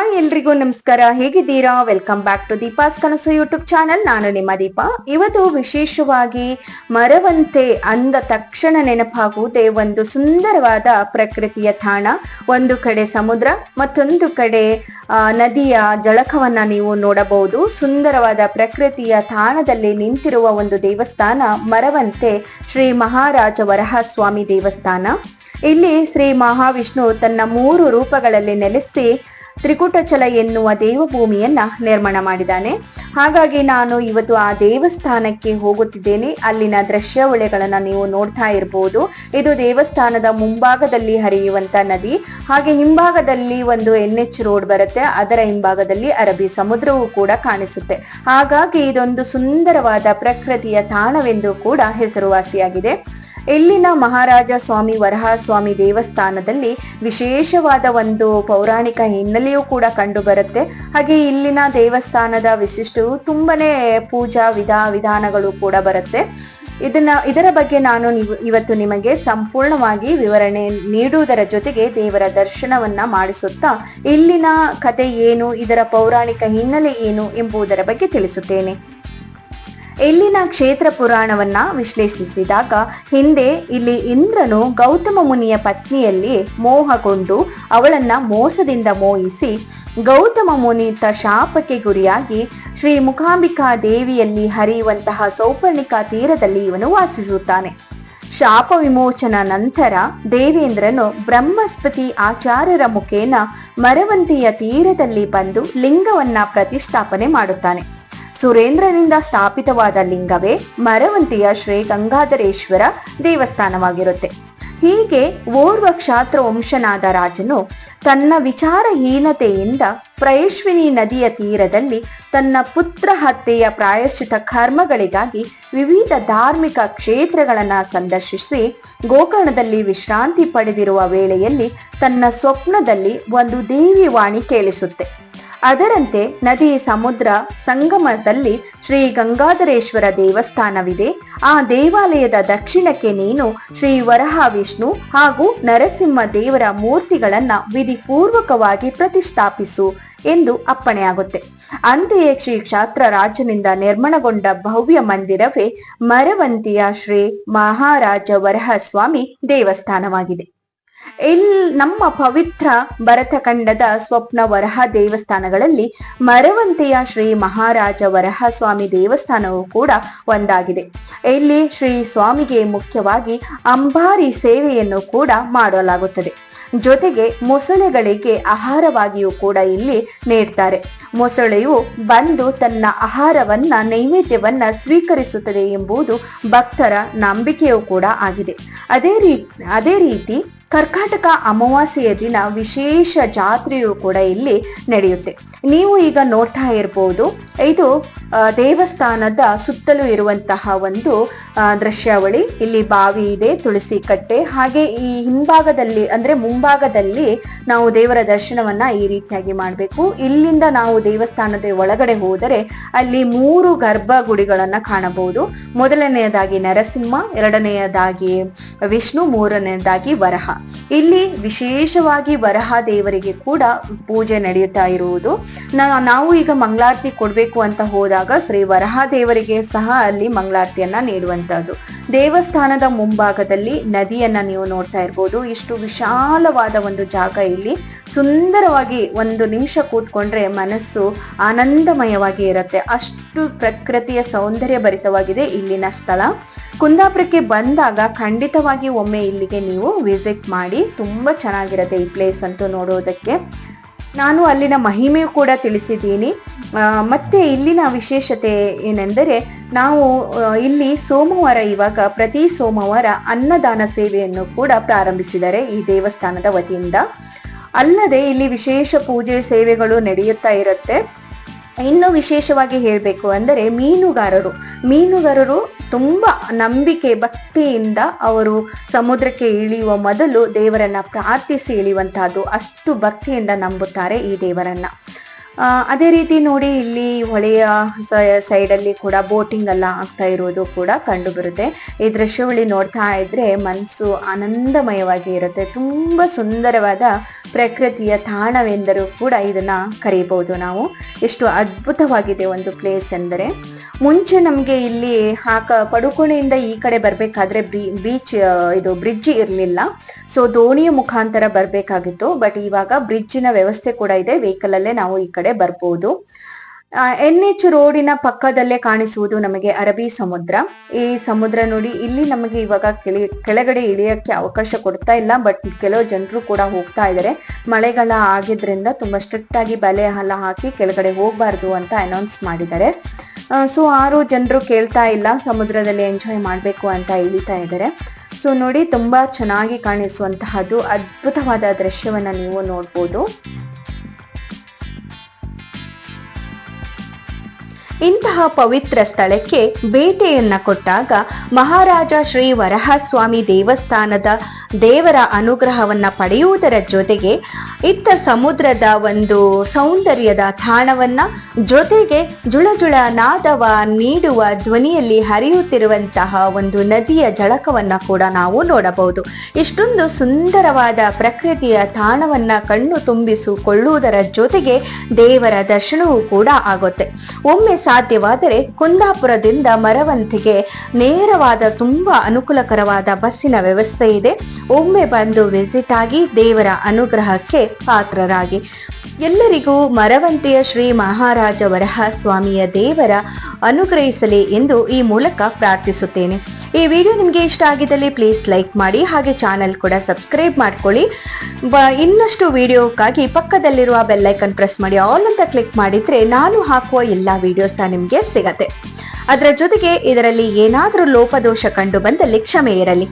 Hi ಎಲ್ರಿಗೂ ನಮಸ್ಕಾರ. ಹೇಗಿದ್ದೀರಾ? ವೆಲ್ಕಮ್ ಬ್ಯಾಕ್ ಟು ದೀಪಾಸ್ ಕನಸು ಯೂಟ್ಯೂಬ್ ಚಾನಲ್. ನಾನು ನಿಮ್ಮ ದೀಪ. ಇವತ್ತು ವಿಶೇಷವಾಗಿ ಮರವಂತೆ ಅಂದ ತಕ್ಷಣ ನೆನಪಾಗುವುದೇ ಒಂದು ಸುಂದರವಾದ ಪ್ರಕೃತಿಯ ತಾಣ. ಒಂದು ಕಡೆ ಸಮುದ್ರ, ಮತ್ತೊಂದು ಕಡೆ ನದಿಯ ಜಳಕವನ್ನ ನೀವು ನೋಡಬಹುದು. ಸುಂದರವಾದ ಪ್ರಕೃತಿಯ ತಾಣದಲ್ಲಿ ನಿಂತಿರುವ ಒಂದು ದೇವಸ್ಥಾನ ಮರವಂತೆ ಶ್ರೀ ಮಹಾರಾಜ ವರಹ ಸ್ವಾಮಿ ದೇವಸ್ಥಾನ. ಇಲ್ಲಿ ಶ್ರೀ ಮಹಾವಿಷ್ಣು ತನ್ನ ಮೂರು ರೂಪಗಳಲ್ಲಿ ನೆಲೆಸಿ ತ್ರಿಕುಟಚಲ ಎನ್ನುವ ದೇವಭೂಮಿಯನ್ನ ನಿರ್ಮಾಣ ಮಾಡಿದ್ದಾನೆ. ಹಾಗಾಗಿ ನಾನು ಇವತ್ತು ಆ ದೇವಸ್ಥಾನಕ್ಕೆ ಹೋಗುತ್ತಿದ್ದೇನೆ. ಅಲ್ಲಿನ ದೃಶ್ಯಾವಳಿಗಳನ್ನ ನೀವು ನೋಡ್ತಾ ಇರಬಹುದು ಇದು ದೇವಸ್ಥಾನದ ಮುಂಭಾಗದಲ್ಲಿ ಹರಿಯುವಂತ ನದಿ. ಹಾಗೆ ಹಿಂಭಾಗದಲ್ಲಿ ಒಂದು ಎನ್ ಎಚ್ ರೋಡ್ ಬರುತ್ತೆ. ಅದರ ಹಿಂಭಾಗದಲ್ಲಿ ಅರಬ್ಬಿ ಸಮುದ್ರವೂ ಕೂಡ ಕಾಣಿಸುತ್ತೆ. ಹಾಗಾಗಿ ಇದೊಂದು ಸುಂದರವಾದ ಪ್ರಕೃತಿಯ ತಾಣವೆಂದು ಕೂಡ ಹೆಸರುವಾಸಿಯಾಗಿದೆ. ಇಲ್ಲಿನ ಮಹಾರಾಜ ಸ್ವಾಮಿ ವರಹ ಸ್ವಾಮಿ ದೇವಸ್ಥಾನದಲ್ಲಿ ವಿಶೇಷವಾದ ಒಂದು ಪೌರಾಣಿಕ ಹಿನ್ನೆಲೆಯೂ ಕೂಡ ಕಂಡು ಬರುತ್ತೆ ಹಾಗೆ ಇಲ್ಲಿನ ದೇವಸ್ಥಾನದ ವಿಶಿಷ್ಟವು ತುಂಬನೇ ಪೂಜಾ ವಿಧ ವಿಧಾನಗಳು ಕೂಡ ಬರುತ್ತೆ. ಇದನ್ನ, ಇದರ ಬಗ್ಗೆ ನಾನು ಇವತ್ತು ನಿಮಗೆ ಸಂಪೂರ್ಣವಾಗಿ ವಿವರಣೆ ನೀಡುವುದರ ಜೊತೆಗೆ ದೇವರ ದರ್ಶನವನ್ನ ಮಾಡಿಸುತ್ತಾ, ಇಲ್ಲಿನ ಕತೆ ಏನು, ಇದರ ಪೌರಾಣಿಕ ಹಿನ್ನೆಲೆ ಏನು ಎಂಬುದರ ಬಗ್ಗೆ ತಿಳಿಸುತ್ತೇನೆ. ಇಲ್ಲಿನ ಕ್ಷೇತ್ರ ಪುರಾಣವನ್ನ ವಿಶ್ಲೇಷಿಸಿದಾಗ ಹಿಂದೆ ಇಲ್ಲಿ ಇಂದ್ರನು ಗೌತಮ ಮುನಿಯ ಪತ್ನಿಯಲ್ಲಿ ಮೋಹಗೊಂಡು ಅವಳನ್ನ ಮೋಸದಿಂದ ಮೋಹಿಸಿ ಗೌತಮ ಮುನಿ ತ ಶಾಪಕ್ಕೆ ಗುರಿಯಾಗಿ ಶ್ರೀ ಮುಖಾಂಬಿಕಾ ದೇವಿಯಲ್ಲಿ ಹರಿಯುವಂತಹ ಸೌಪರ್ಣಿಕಾ ತೀರದಲ್ಲಿ ಇವನು ವಾಸಿಸುತ್ತಾನೆ. ಶಾಪ ವಿಮೋಚನ ನಂತರ ದೇವೇಂದ್ರನು ಬ್ರಹ್ಮಸ್ಪತಿ ಆಚಾರ್ಯರ ಮುಖೇನ ಮರವಂತಿಯ ತೀರದಲ್ಲಿ ಬಂದು ಲಿಂಗವನ್ನ ಪ್ರತಿಷ್ಠಾಪನೆ ಮಾಡುತ್ತಾನೆ. ಸುರೇಂದ್ರನಿಂದ ಸ್ಥಾಪಿತವಾದ ಲಿಂಗವೇ ಮರವಂತಿಯ ಶ್ರೀ ಗಂಗಾಧರೇಶ್ವರ ದೇವಸ್ಥಾನವಾಗಿರುತ್ತೆ. ಹೀಗೆ ಓರ್ವ ಕ್ಷಾತ್ರ ವಂಶನಾದ ರಾಜನು ತನ್ನ ವಿಚಾರಹೀನತೆಯಿಂದ ಪ್ರಯಶ್ವಿನಿ ನದಿಯ ತೀರದಲ್ಲಿ ತನ್ನ ಪುತ್ರ ಹತ್ಯೆಯ ಪ್ರಾಯಶ್ಚಿತ ಕರ್ಮಗಳಿಗಾಗಿ ವಿವಿಧ ಧಾರ್ಮಿಕ ಕ್ಷೇತ್ರಗಳನ್ನು ಸಂದರ್ಶಿಸಿ ಗೋಕರ್ಣದಲ್ಲಿ ವಿಶ್ರಾಂತಿ ಪಡೆದಿರುವ ವೇಳೆಯಲ್ಲಿ ತನ್ನ ಸ್ವಪ್ನದಲ್ಲಿ ಒಂದು ದೇವಿ ವಾಣಿ ಕೇಳಿಸುತ್ತೆ. ಅದರಂತೆ ನದಿ ಸಮುದ್ರ ಸಂಗಮದಲ್ಲಿ ಶ್ರೀ ಗಂಗಾಧರೇಶ್ವರ ದೇವಸ್ಥಾನವಿದೆ. ಆ ದೇವಾಲಯದ ದಕ್ಷಿಣಕ್ಕೆ ನೀನು ಶ್ರೀ ವರಹ ವಿಷ್ಣು ಹಾಗೂ ನರಸಿಂಹ ದೇವರ ಮೂರ್ತಿಗಳನ್ನ ವಿಧಿಪೂರ್ವಕವಾಗಿ ಪ್ರತಿಷ್ಠಾಪಿಸು ಎಂದು ಅಪ್ಪಣೆಯಾಗುತ್ತೆ. ಅಂತೆಯೇ ಶ್ರೀ ಕ್ಷಾತ್ರ ರಾಜನಿಂದ ನಿರ್ಮಾಣಗೊಂಡ ಭವ್ಯ ಮಂದಿರವೇ ಮರವಂತಿಯ ಶ್ರೀ ಮಹಾರಾಜ ವರಹ ಸ್ವಾಮಿ ದೇವಸ್ಥಾನವಾಗಿದೆ. ಇಲ್ ನಮ್ಮ ಪವಿತ್ರ ಭರತಖಂಡದ ಸ್ವಪ್ನ ವರಹ ದೇವಸ್ಥಾನಗಳಲ್ಲಿ ಮರವಂತೆಯ ಶ್ರೀ ಮಹಾರಾಜ ವರಹ ಸ್ವಾಮಿ ದೇವಸ್ಥಾನವು ಕೂಡ ಒಂದಾಗಿದೆ. ಇಲ್ಲಿ ಶ್ರೀ ಸ್ವಾಮಿಗೆ ಮುಖ್ಯವಾಗಿ ಅಂಬಾರಿ ಸೇವೆಯನ್ನು ಕೂಡ ಮಾಡಲಾಗುತ್ತದೆ. ಜೊತೆಗೆ ಮೊಸಳೆಗಳಿಗೆ ಆಹಾರವಾಗಿಯೂ ಕೂಡ ಇಲ್ಲಿ ನೀಡ್ತಾರೆ. ಮೊಸಳೆಯು ಬಂದು ತನ್ನ ಆಹಾರವನ್ನ ನೈವೇದ್ಯವನ್ನ ಸ್ವೀಕರಿಸುತ್ತದೆ ಎಂಬುದು ಭಕ್ತರ ನಂಬಿಕೆಯೂ ಕೂಡ ಆಗಿದೆ. ಅದೇ ರೀ, ಅದೇ ರೀತಿ ಕರ್ಕಾಟಕ ಅಮಾವಾಸ್ಯೆಯ ದಿನ ವಿಶೇಷ ಜಾತ್ರೆಯು ಕೂಡ ಇಲ್ಲಿ ನಡೆಯುತ್ತೆ. ನೀವು ಈಗ ನೋಡ್ತಾ ಇರಬಹುದು ಇದು ದೇವಸ್ಥಾನದ ಸುತ್ತಲೂ ಇರುವಂತಹ ಒಂದು ದೃಶ್ಯಾವಳಿ. ಇಲ್ಲಿ ಬಾವಿ ಇದೆ, ತುಳಸಿ ಕಟ್ಟೆ. ಹಾಗೆ ಈ ಹಿಂಭಾಗದಲ್ಲಿ, ಅಂದ್ರೆ ಮುಂಭಾಗದಲ್ಲಿ ನಾವು ದೇವರ ದರ್ಶನವನ್ನ ಈ ರೀತಿಯಾಗಿ ಮಾಡಬೇಕು. ಇಲ್ಲಿಂದ ನಾವು ದೇವಸ್ಥಾನದ ಒಳಗಡೆ ಹೋದರೆ ಅಲ್ಲಿ ಮೂರು ಗರ್ಭಗುಡಿಗಳನ್ನ ಕಾಣಬಹುದು. ಮೊದಲನೆಯದಾಗಿ ನರಸಿಂಹ, ಎರಡನೆಯದಾಗಿ ವಿಷ್ಣು, ಮೂರನೆಯದಾಗಿ ವರಹ. ಇಲ್ಲಿ ವಿಶೇಷವಾಗಿ ವರಹ ದೇವರಿಗೆ ಕೂಡ ಪೂಜೆ ನಡೆಯುತ್ತಾ ಇರುವುದು. ನಾವು ಈಗ ಮಂಗಳಾರತಿ ಕೊಡಬೇಕು ಅಂತ ಹೋದಾಗ ಶ್ರೀ ವರಹ ದೇವರಿಗೆ ಸಹ ಅಲ್ಲಿ ಮಂಗಳಾರತಿಯನ್ನ ನೀಡುವಂತಹದ್ದು ದೇವಸ್ಥಾನದ ಮುಂಭಾಗದಲ್ಲಿ ನದಿಯನ್ನ ನೀವು ನೋಡ್ತಾ ಇರ್ಬೋದು. ಇಷ್ಟು ವಿಶಾಲವಾದ ಒಂದು ಜಾಗ ಇಲ್ಲಿ. ಸುಂದರವಾಗಿ ಒಂದು ನಿಮಿಷ ಕೂತ್ಕೊಂಡ್ರೆ ಮನಸ್ಸು ಆನಂದಮಯವಾಗಿ ಇರುತ್ತೆ. ಅಷ್ಟು ಪ್ರಕೃತಿಯ ಸೌಂದರ್ಯ ಭರಿತವಾಗಿದೆ ಇಲ್ಲಿನ ಸ್ಥಳ. ಕುಂದಾಪುರಕ್ಕೆ ಬಂದಾಗ ಖಂಡಿತವಾಗಿ ಒಮ್ಮೆ ಇಲ್ಲಿಗೆ ನೀವು ವಿಸಿಟ್ ಮಾಡಿ ತುಂಬ ಚೆನ್ನಾಗಿರುತ್ತೆ ಈ ಪ್ಲೇಸ್ ಅಂತೂ ನೋಡೋದಕ್ಕೆ. ನಾನು ಅಲ್ಲಿನ ಮಹಿಮೆಯು ಕೂಡ ತಿಳಿಸಿದ್ದೀನಿ. ಮತ್ತು ಇಲ್ಲಿನ ವಿಶೇಷತೆ ಏನೆಂದರೆ ನಾವು ಇಲ್ಲಿ ಸೋಮವಾರ ಇವಾಗ ಪ್ರತಿ ಸೋಮವಾರ ಅನ್ನದಾನ ಸೇವೆಯನ್ನು ಕೂಡ ಪ್ರಾರಂಭಿಸಿದ್ದಾರೆ ಈ ದೇವಸ್ಥಾನದ ವತಿಯಿಂದ. ಅಲ್ಲದೆ ಇಲ್ಲಿ ವಿಶೇಷ ಪೂಜೆ ಸೇವೆಗಳು ನಡೆಯುತ್ತಾ ಇರುತ್ತೆ. ಇನ್ನು ವಿಶೇಷವಾಗಿ ಹೇಳಬೇಕು ಅಂದರೆ ಮೀನುಗಾರರು. ಮೀನುಗಾರರು ತುಂಬಾ ನಂಬಿಕೆ ಭಕ್ತಿಯಿಂದ ಅವರು ಸಮುದ್ರಕ್ಕೆ ಇಳಿಯುವ ಮೊದಲು ದೇವರನ್ನ ಪ್ರಾರ್ಥಿಸಿ ಇಳಿಯುವಂತಹದ್ದು. ಅಷ್ಟು ಭಕ್ತಿಯಿಂದ ನಂಬುತ್ತಾರೆ ಈ ದೇವರನ್ನ. ಅದೇ ರೀತಿ ನೋಡಿ ಇಲ್ಲಿ ಹೊಳೆಯ ಸೈಡ್ ಅಲ್ಲಿ ಕೂಡ ಬೋಟಿಂಗ್ ಎಲ್ಲ ಆಗ್ತಾ ಇರೋದು ಕೂಡ ಕಂಡು ಬರುತ್ತೆ ಈ ದೃಶ್ಯವಳಿ ನೋಡ್ತಾ ಇದ್ರೆ ಮನಸ್ಸು ಆನಂದಮಯವಾಗಿ ಇರುತ್ತೆ. ತುಂಬಾ ಸುಂದರವಾದ ಪ್ರಕೃತಿಯ ತಾಣವೆಂದರೂ ಕೂಡ ಇದನ್ನ ಕರೀಬಹುದು ನಾವು. ಎಷ್ಟು ಅದ್ಭುತವಾಗಿದೆ ಒಂದು ಪ್ಲೇಸ್ ಎಂದರೆ. ಮುಂಚೆ ನಮಗೆ ಇಲ್ಲಿ ಹಾಕ, ಪಡುಕೋಣೆಯಿಂದ ಈ ಕಡೆ ಬರಬೇಕಾದ್ರೆ ಬೀಚ್ ಇದು ಬ್ರಿಡ್ಜ್ ಇರಲಿಲ್ಲ. ಸೊ ದೋಣಿಯ ಮುಖಾಂತರ ಬರಬೇಕಾಗಿತ್ತು. ಬಟ್ ಇವಾಗ ಬ್ರಿಡ್ಜಿನ ವ್ಯವಸ್ಥೆ ಕೂಡ ಇದೆ. ವೆಹಿಕಲ್ ಅಲ್ಲೇ ನಾವು ಈ ಕಡೆ ಬರ್ಬೋದು. ಎನ್ ಎಚ್ ರೋಡಿನ ಪಕ್ಕದಲ್ಲೇ ಕಾಣಿಸುವುದು ನಮಗೆ ಅರಬಿ ಸಮುದ್ರ. ಈ ಸಮುದ್ರ ನೋಡಿ, ಇಲ್ಲಿ ನಮಗೆ ಇವಾಗ ಕೆಳಿ, ಕೆಳಗಡೆ ಇಳಿಯಕ್ಕೆ ಅವಕಾಶ ಕೊಡ್ತಾ ಇಲ್ಲ. ಬಟ್ ಕೆಲವು ಜನರು ಕೂಡ ಹೋಗ್ತಾ ಇದ್ದಾರೆ. ಮಳೆಗಾಲ ಆಗಿದ್ರಿಂದ ತುಂಬಾ ಸ್ಟ್ರಿಕ್ಟ್ ಆಗಿ ಬಲೆ ಎಲ್ಲ ಹಾಕಿ ಕೆಳಗಡೆ ಹೋಗಬಾರ್ದು ಅಂತ ಅನೌನ್ಸ್ ಮಾಡಿದ್ದಾರೆ. ಸೊ ಆರು ಜನರು ಕೇಳ್ತಾ ಇಲ್ಲ, ಸಮುದ್ರದಲ್ಲಿ ಎಂಜಾಯ್ ಮಾಡಬೇಕು ಅಂತ ಇಳಿತಾ ಇದ್ದಾರೆ. ಸೊ ನೋಡಿ, ತುಂಬಾ ಚೆನ್ನಾಗಿ ಕಾಣಿಸುವಂತಹದ್ದು, ಅದ್ಭುತವಾದ ದೃಶ್ಯವನ್ನು ನೀವು ನೋಡ್ಬೋದು. ಇಂತಹ ಪವಿತ್ರ ಸ್ಥಳಕ್ಕೆ ಬೇಟೆಯನ್ನ ಕೊಟ್ಟಾಗ ಮಹಾರಾಜ ಶ್ರೀ ವರಹಸ್ವಾಮಿ ದೇವಸ್ಥಾನದ ದೇವರ ಅನುಗ್ರಹವನ್ನ ಪಡೆಯುವುದರ ಜೊತೆಗೆ ಇತ್ತ ಸಮುದ್ರದ ಒಂದು ಸೌಂದರ್ಯದ ತಾಣವನ್ನ ಜೊತೆಗೆ ಜುಳಜುಳ ನಾದವ ನೀಡುವ ಧ್ವನಿಯಲ್ಲಿ ಹರಿಯುತ್ತಿರುವಂತಹ ಒಂದು ನದಿಯ ಜಳಕವನ್ನ ಕೂಡ ನಾವು ನೋಡಬಹುದು. ಇಷ್ಟೊಂದು ಸುಂದರವಾದ ಪ್ರಕೃತಿಯ ತಾಣವನ್ನ ಕಣ್ಣು ತುಂಬಿಸಿಕೊಳ್ಳುವುದರ ಜೊತೆಗೆ ದೇವರ ದರ್ಶನವೂ ಕೂಡ ಆಗುತ್ತೆ. ಒಮ್ಮೆ ಸಾಧ್ಯವಾದರೆ ಕುಂದಾಪುರದಿಂದ ಮರವಂತಿಗೆ ನೇರವಾದ ತುಂಬಾ ಅನುಕೂಲಕರವಾದ ಬಸ್ಸಿನ ವ್ಯವಸ್ಥೆ ಇದೆ. ಒಮ್ಮೆ ಬಂದು ವಿಸಿಟ್ ಆಗಿ ದೇವರ ಅನುಗ್ರಹಕ್ಕೆ ಪಾತ್ರರಾಗಿ. ಎಲ್ಲರಿಗೂ ಮರವಂತಿಯ ಶ್ರೀ ಮಹಾರಾಜ ವರಹ ಸ್ವಾಮಿಯ ದೇವರ ಅನುಗ್ರಹಿಸಲಿ ಎಂದು ಈ ಮೂಲಕ ಪ್ರಾರ್ಥಿಸುತ್ತೇನೆ. ಈ ವಿಡಿಯೋ ನಿಮಗೆ ಇಷ್ಟ ಆಗಿದ್ದಲ್ಲಿ ಪ್ಲೀಸ್ ಲೈಕ್ ಮಾಡಿ, ಹಾಗೆ ಚಾನಲ್ ಕೂಡ ಸಬ್ಸ್ಕ್ರೈಬ್ ಮಾಡ್ಕೊಳ್ಳಿ. ಇನ್ನಷ್ಟು ವಿಡಿಯೋಕ್ಕಾಗಿ ಪಕ್ಕದಲ್ಲಿರುವ ಬೆಲ್ಲೈಕನ್ ಪ್ರೆಸ್ ಮಾಡಿ ಆಲ್ ಅಂತ ಕ್ಲಿಕ್ ಮಾಡಿದ್ರೆ ನಾನು ಹಾಕುವ ಎಲ್ಲ ವಿಡಿಯೋಸ ನಿಮಗೆ ಸಿಗತ್ತೆ. ಅದರ ಜೊತೆಗೆ ಇದರಲ್ಲಿ ಏನಾದರೂ ಲೋಪದೋಷ ಕಂಡು ಬಂದಲ್ಲಿ ಕ್ಷಮೆ ಇರಲಿ.